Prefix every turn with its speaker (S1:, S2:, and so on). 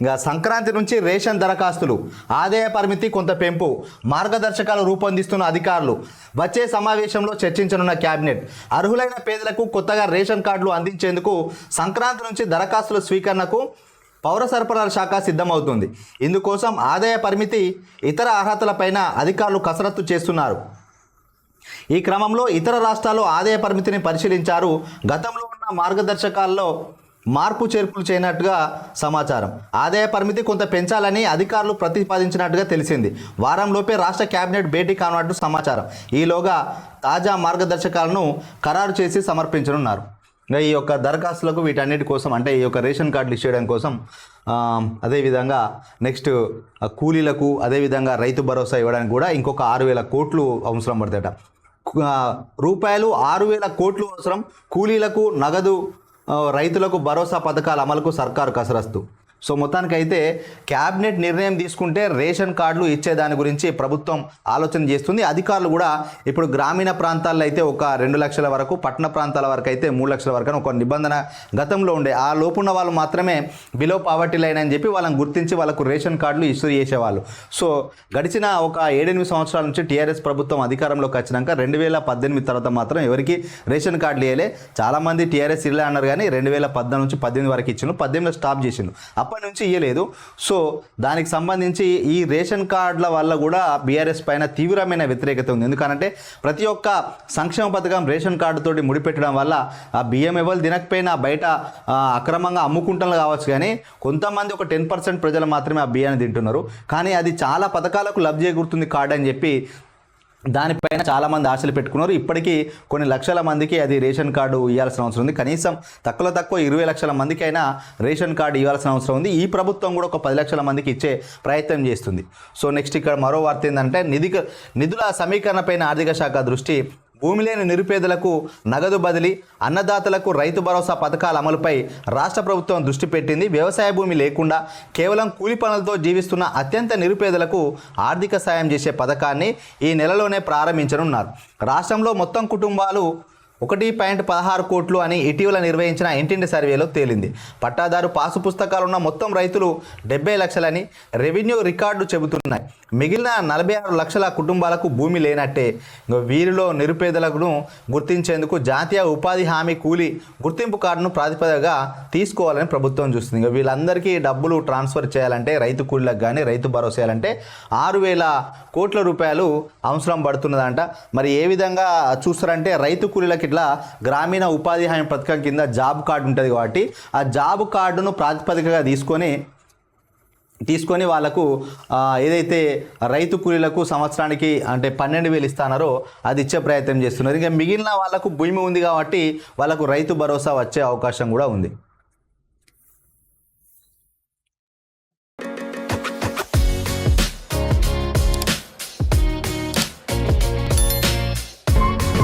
S1: ఇంకా సంక్రాంతి నుంచి రేషన్ దరఖాస్తులు ఆదాయ పరిమితి కొంత పెంపు మార్గదర్శకాలు రూపొందిస్తున్న అధికారులు. వచ్చే సమావేశంలో చర్చించనున్న కేబినెట్ అర్హులైన పేదలకు కొత్తగా రేషన్ కార్డులు అందించేందుకు సంక్రాంతి నుంచి దరఖాస్తుల స్వీకరణకు పౌర సరఫరాల శాఖ సిద్ధమవుతుంది. ఇందుకోసం ఆదాయ పరిమితి ఇతర అర్హతలపైన అధికారులు కసరత్తు చేస్తున్నారు. ఈ క్రమంలో ఇతర రాష్ట్రాలు ఆదాయ పరిమితిని పరిశీలించారు. గతంలో ఉన్న మార్గదర్శకాల్లో మార్పు చేర్పులు చేయనట్టుగా సమాచారం. ఆదాయ పరిమితి కొంత పెంచాలని అధికారులు ప్రతిపాదించినట్టుగా తెలిసింది. వారంలోపే రాష్ట్ర కేబినెట్ భేటీ కానున్నట్టు సమాచారం. ఈలోగా తాజా మార్గదర్శకాలను ఖరారు చేసి సమర్పించనున్నారు. ఈ యొక్క దరఖాస్తులకు వీటన్నిటి కోసం అంటే ఈ యొక్క రేషన్ కార్డులు ఇచ్చేయడం కోసం అదేవిధంగా నెక్స్ట్ కూలీలకు అదేవిధంగా రైతు భరోసా ఇవ్వడానికి కూడా ఇంకొక ఆరు వేల కోట్లు అవసరం పడతాయట. రూపాయలు ఆరు వేల కోట్లు అవసరం. కూలీలకు నగదు రైతులకు భరోసా పథకాల అమలుకు సర్కారు కసరస్తు సో మొత్తానికైతే క్యాబినెట్ నిర్ణయం తీసుకుంటే రేషన్ కార్డులు ఇచ్చే దాని గురించి ప్రభుత్వం ఆలోచన చేస్తుంది. అధికారులు కూడా ఇప్పుడు గ్రామీణ ప్రాంతాల్లో అయితే ఒక రెండు లక్షల వరకు పట్టణ ప్రాంతాల వరకు అయితే మూడు లక్షల వరకు అని ఒక నిబంధన గతంలో ఉండే. ఆ లోపున్న వాళ్ళు మాత్రమే బిలో పావర్టీ లైన్ అని చెప్పి వాళ్ళని గుర్తించి వాళ్ళకు రేషన్ కార్డులు ఇష్యూ చేసేవాళ్ళు. సో గడిచిన ఒక ఏడెనిమిది సంవత్సరాల నుంచి టీఆర్ఎస్ ప్రభుత్వం అధికారంలోకి వచ్చినాక రెండు వేల పద్దెనిమిది తర్వాత మాత్రం ఎవరికి రేషన్ కార్డులు ఇవ్వలే చాలామంది టీఆర్ఎస్ ఇల్లే అన్నారు కానీ రెండు వేల పద్నాలుగు నుంచి పద్దెనిమిది వరకు ఇచ్చిండు పద్దెనిమిదిలో స్టాప్ చేసిండు అప్పటి నుంచి ఇవ్వలేదు సో దానికి సంబంధించి ఈ రేషన్ కార్డుల వల్ల కూడా బీఆర్ఎస్ పైన తీవ్రమైన వ్యతిరేకత ఉంది. ఎందుకంటే ప్రతి ఒక్క సంక్షేమ పథకం రేషన్ కార్డుతోటి ముడిపెట్టడం వల్ల ఆ బియ్యం ఎవరు తినకపోయినా బయట అక్రమంగా అమ్ముకుంటున్నారు కావచ్చు కానీ కొంతమంది ఒక టెన్ పర్సెంట్ ప్రజలు మాత్రమే ఆ బియ్యాన్ని తింటున్నారు. కానీ అది చాలా పథకాలకు లబ్ధి చేకూరుతుంది కార్డు అని చెప్పి దానిపైన చాలామంది ఆశలు పెట్టుకున్నారు. ఇప్పటికీ కొన్ని లక్షల మందికి అది రేషన్ కార్డు ఇవ్వాల్సిన అవసరం ఉంది. కనీసం తక్కువ తక్కువ ఇరవై లక్షల మందికి అయినా రేషన్ కార్డు ఇవ్వాల్సిన అవసరం ఉంది. ఈ ప్రభుత్వం కూడా ఒక పది లక్షల మందికి ఇచ్చే ప్రయత్నం చేస్తుంది. సో నెక్స్ట్ ఇక్కడ మరో వార్త ఏంటంటే నిధి నిధుల సమీకరణపైన ఆర్థిక శాఖ దృష్టి భూమి లేని నిరుపేదలకు నగదు బదిలీ అన్నదాతలకు రైతు భరోసా పథకాల అమలుపై రాష్ట్ర ప్రభుత్వం దృష్టి పెట్టింది. వ్యవసాయ భూమి లేకుండా కేవలం కూలి పనులతో జీవిస్తున్న అత్యంత నిరుపేదలకు ఆర్థిక సాయం చేసే పథకాన్ని ఈ నెలలోనే ప్రారంభించనున్నారు. రాష్ట్రంలో మొత్తం కుటుంబాలు ఒకటి పాయింట్ పదహారు కోట్లు అని ఇటీవల నిర్వహించిన ఇంటింటి సర్వేలో తేలింది. పట్టాదారు పాసు పుస్తకాలున్న మొత్తం రైతులు డెబ్బై లక్షలని రెవెన్యూ రికార్డు చెబుతున్నాయి. మిగిలిన నలభై ఆరు లక్షల కుటుంబాలకు భూమి లేనట్టే. వీరిలో నిరుపేదలను గుర్తించేందుకు జాతీయ ఉపాధి హామీ కూలీ గుర్తింపు కార్డును ప్రాతిపదికగా తీసుకోవాలని ప్రభుత్వం చూస్తుంది. ఇంకా వీళ్ళందరికీ డబ్బులు ట్రాన్స్ఫర్ చేయాలంటే రైతు కూలీలకు కానీ రైతు భరోసా చేయాలంటే ఆరు వేల కోట్ల రూపాయలు అవసరం పడుతున్నదంట. మరి ఏ విధంగా చూస్తారంటే రైతు కూలీలకు ఇట్లా గ్రామీణ ఉపాధి హామీ పథకం కింద జాబ్ కార్డు ఉంటుంది కాబట్టి ఆ జాబ్ కార్డును ప్రాతిపదికగా తీసుకొని తీసుకొని వాళ్ళకు ఏదైతే రైతు కూలీలకు సంవత్సరానికి అంటే పన్నెండు వేలు ఇస్తానారో అది ఇచ్చే ప్రయత్నం చేస్తున్నారు. ఇంకా మిగిలిన వాళ్ళకు భూమి ఉంది కాబట్టి వాళ్ళకు రైతు భరోసా వచ్చే అవకాశం కూడా ఉంది.